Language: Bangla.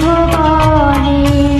ভুবনে।